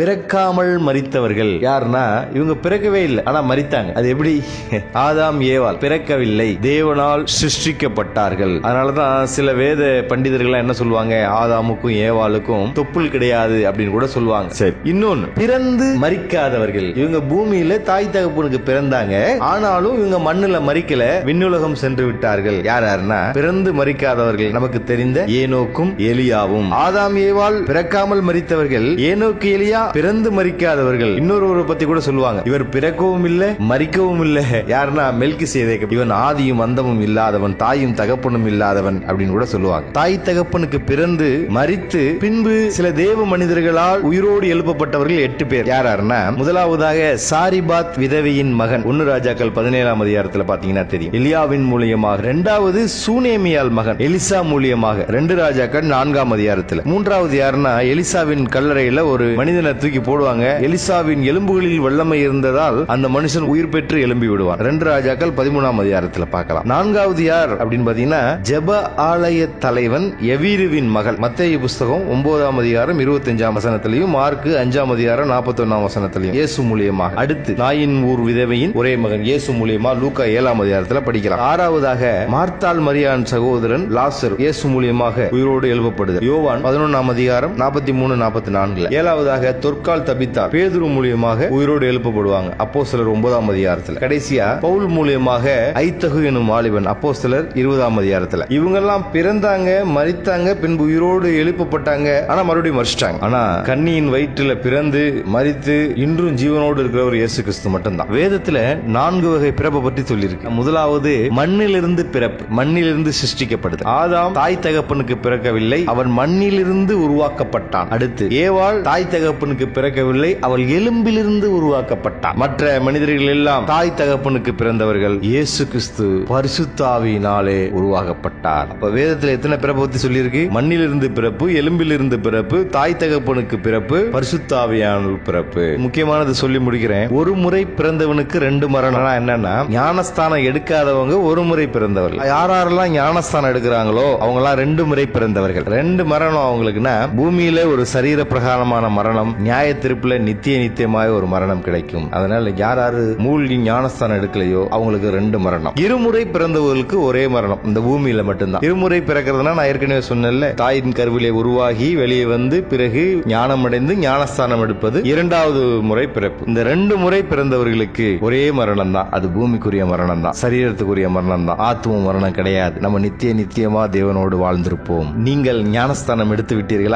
பிறக்காமல் மரித்தவர்கள் யாருன்னா இவங்க பிறக்கவே இல்லை. ஆனா மரித்தாங்க அது எப்படி? ஆதாம் ஏவாள் பிறக்கவில்லை. தேவனால் சிருஷ்டிக்கப்பட்டார்கள். அதனாலதான் சில வேத பண்டிதர்கள் என்ன சொல்லுவாங்க? ஆதாமுக்கும் ஏவாளுக்கும் தொப்புள் கிடையாது அப்படின்னு கூட சொல்லுவாங்க. சரி. இன்னொன்னு பிறந்து மரிக்காதவர்கள் இவங்க பூமியில தாய் தகப்பனுக்கு பிறந்தாங்க. ஆனாலும் இவங்க மண்ணுல மறிக்கல விண்ணுலகம் சென்று விட்டார்கள். யார் யாருன்னா பிறந்து மரிக்காதவர்கள் நமக்கு தெரிந்த ஏனோக்கும் எலியாவும். ஆதாம் ஏவாள் பிறக்காமல் மரித்தவர்கள் ஏனோக்கு எலியா பிறந்து மறிக்காதவர்கள். இன்னொருவரை பத்தி கூட சொல்லுவாங்க. இவர் பிறக்கவும் இல்ல மறிக்கவும் இல்ல. யாருன்னா மெல்கி சேதேகம் இவன் ஆதியும் அந்தமும் இல்லாதவன் தாயும் தகப்பனும் இல்லாதவன் அப்படின்னு கூட சொல்லுவாங்க. தாய் தகப்பனுக்கு பிறந்து மறித்து பின்பு சில தேவ மனிதர்களால் உயிரோடு எழுப்பப்பட்டவர்கள் எட்டு பேர். யார் யாருன்னா முதலாவதாக சாரிபாத் விதவியின் மகன். ஒன்னு ராஜாக்கள் பதினேழாம் அதிகாரத்துல பாத்தீங்கன்னா தெரியும். எலியாவின் மூலியமாக. இரண்டாவது சூனேமியால் மகன். எலிசா மூலியமாக. ரெண்டு ராஜாக்கள் நான்காம் அதிகாரத்துல. மூன்றாவது யாருன்னா எலிசாவின் கல்லறையில ஒரு மனிதனை தூக்கி போடுவாங்க. எலிசாவின் எலும்புகளில் வல்லமை இருந்ததால் அந்த மனுஷன் உயிர் பெற்று எழும்பி விடுவான். ரெண்டு ராஜாக்கள் பதிமூணாம் அதிகாரத்தில் பார்க்கலாம். நான்காவது யார் அப்படின்னு பாத்தீங்கன்னா ஜெப ஆலய தலைவன் எவீருவின் மகள். மத்திய புஸ்தகம் ஒன்பதாம் அதிகாரம் இருபத்தஞ்சாம் வசனத்திலையும் மார்க்கு அஞ்சாம் அதிகாரம் நாற்பத்தொன்னாம் வசனத்திலையும். இயேசு மூலியமாக. அடுத்து நாயின் ஊர் விதவையின் ஒரே மகன். இயேசு மூலியமா லூக்கா ஏழாம் அதிகாரத்தில் படிக்கலாம். ஆறாவதாக மார்த்தாள் மரியான் சகோதரன் லாசர். இயேசு மூலியமாக உயிரோடு எழுப்பப்படுது யோவான் பதினொன்னாம் அதிகாரம் நாற்பத்தி மூணு நாற்பத்தி நான்குல. ஏழாவதாக தொற்கால் தபித்தார். பேதுரு மூலியமாக உயிரோடு எழுப்பப்படுவாங்க. அப்போ சிலர் ஒன்பதாம் அதிகாரத்தில். கடைசியா பவுல் மூலியமாக ஐத்தகு எனும் வாலிபன் அப்போ சிலர் இருபதாம் அதிகாரத்தில். இவங்கெல்லாம் பிறந்தாங்க மறித்தாங்க பின்பு உயிரோடு எழுப்பப்பட்டாங்க. ஆனா மறுபடியும் மறிச்சிட்டாங்க ஆனா கண்ணியின் வயிற்றுல பிறந்து மறித்து இன்றும் ஜீவனோடு இருக்கிறவர் இயேசு கிறிஸ்து மட்டும்தான். வேதத்துல நான்கு வகை பிறப்பை பற்றி சொல்லியிருக்கு. முதலாவது மண்ணிலிருந்து பிறப்பு. மண்ணிலிருந்து சிருஷ்டிக்கப்படுது. ஆதாம் தாய் தகப்பனுக்கு பிறக்கவில்லை. அவன் மண்ணிலிருந்து உருவாக்கப்பட்டான். அடுத்து ஏவாள் தாய் தகப்பன் தகப்பனுக்கு பிறக்கவில்லை. அவள் எலும்பிலிருந்து உருவாக்கப்பட்டார் மற்ற மனிதர்கள் எல்லாம் தாய் தகப்பனுக்கு பிறந்தவர்கள் இயேசு கிறிஸ்து பரிசுத்தாவினாலே உருவாக்கப்பட்டார். அப்ப வேதத்துல எத்தனை பிறப்பு பத்தி சொல்லியிருக்கு? மண்ணிலிருந்து பிறப்பு எலும்பிலிருந்து பிறப்பு தாய் தகப்பனுக்கு பிறப்பு பரிசுத்தாவியான பிறப்பு. முக்கியமானது சொல்லி முடிக்கிறேன். ஒரு முறை பிறந்தவனுக்கு ரெண்டு மரணம்னா என்னன்னா ஞானஸ்தானம் எடுக்காதவங்க ஒரு முறை பிறந்தவர்கள். யார் யாரெல்லாம் ஞானஸ்தானம் எடுக்கிறாங்களோ அவங்க எல்லாம் ரெண்டு முறை பிறந்தவர்கள். ரெண்டு மரணம் அவங்களுக்குன்னா பூமியில ஒரு சரீர பிரகாரமான மரணம் நியாய திருப்பில் நித்திய நித்தியமாய் ஒரு மரணம் கிடைக்கும். அதனால யார் யாரு மூழ்கி ஞானஸ்தானம் எடுக்கலையோ அவங்களுக்கு ரெண்டு மரணம். இருமுறை பிறந்தவர்களுக்கு ஒரே மரணம். இந்த பூமியில மட்டும்தான். இருமுறை பிறக்கிறதுனா நான் ஏற்கனவே சொன்னேன்ல தாயின் கருவிலே உருவாகி வெளியே வந்து பிறகு ஞானம் அடைந்து ஞானஸ்தானம் எடுப்பது இரண்டாவது முறை பிறப்பு. இந்த ரெண்டு முறை பிறந்தவர்களுக்கு ஒரே மரணம் தான் அது பூமிக்குரிய மரணம் தான் சரீரத்துக்குரிய மரணம் தான் ஆத்துவ மரணம் கிடையாது. நம்ம நித்திய நித்தியமா தேவனோடு வாழ்ந்திருப்போம். நீங்கள் ஞானஸ்தானம் எடுத்து விட்டீர்களா?